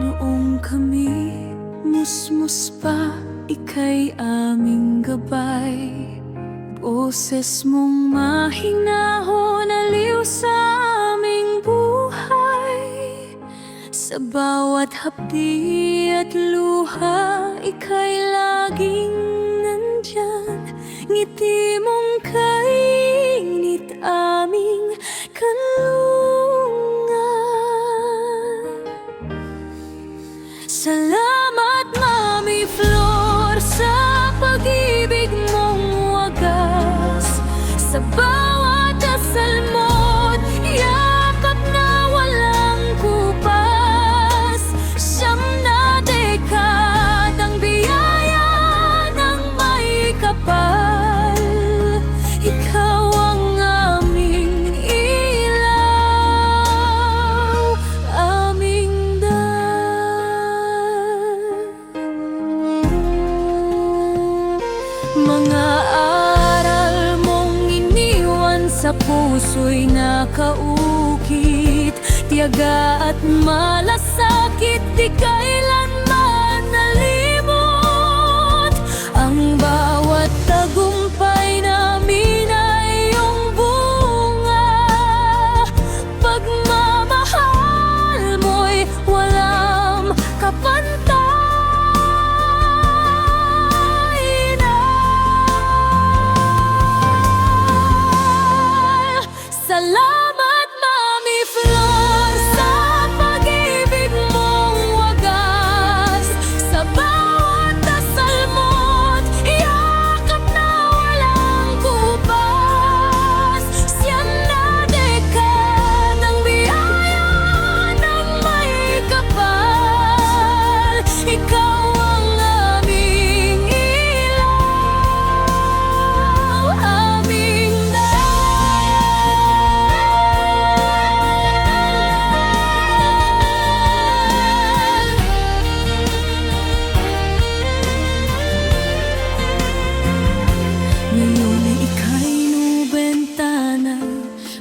noong kami Musmus pa, ika'y aming gabay. Boses mong mahinahon aliw sa aming buhay. Sa bawat hapdi at luha Ika'y laging nandyan. Ngiti mong kainit Salamat Mami Flor sa pag-ibig mong wagas. Sa sa puso'y nakaukit Tiyaga at malasakit di kailanman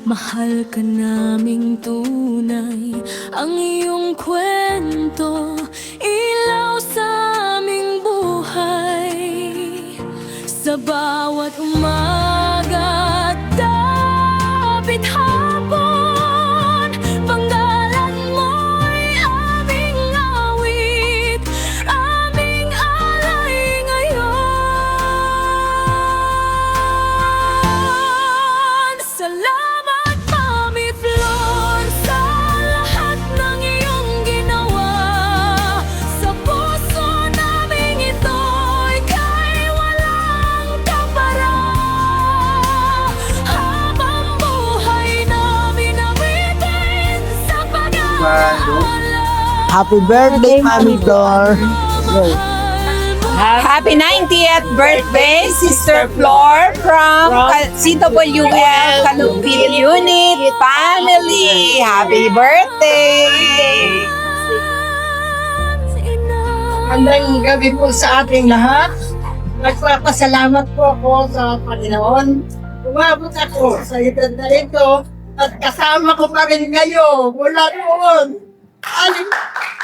Mahal ka naming tunay. Ang iyong kwento Happy birthday, Mami Flor. Happy 90th birthday, Sister Flor from Ka- CWL Kalupit Unit Family. Happy birthday! Magandang gabi po sa ating lahat. Nagpapasalamat po ako sa Panginoon. Umabot ako sa edad na ito at kasama ko pa rin ngayon mula noon. 啊你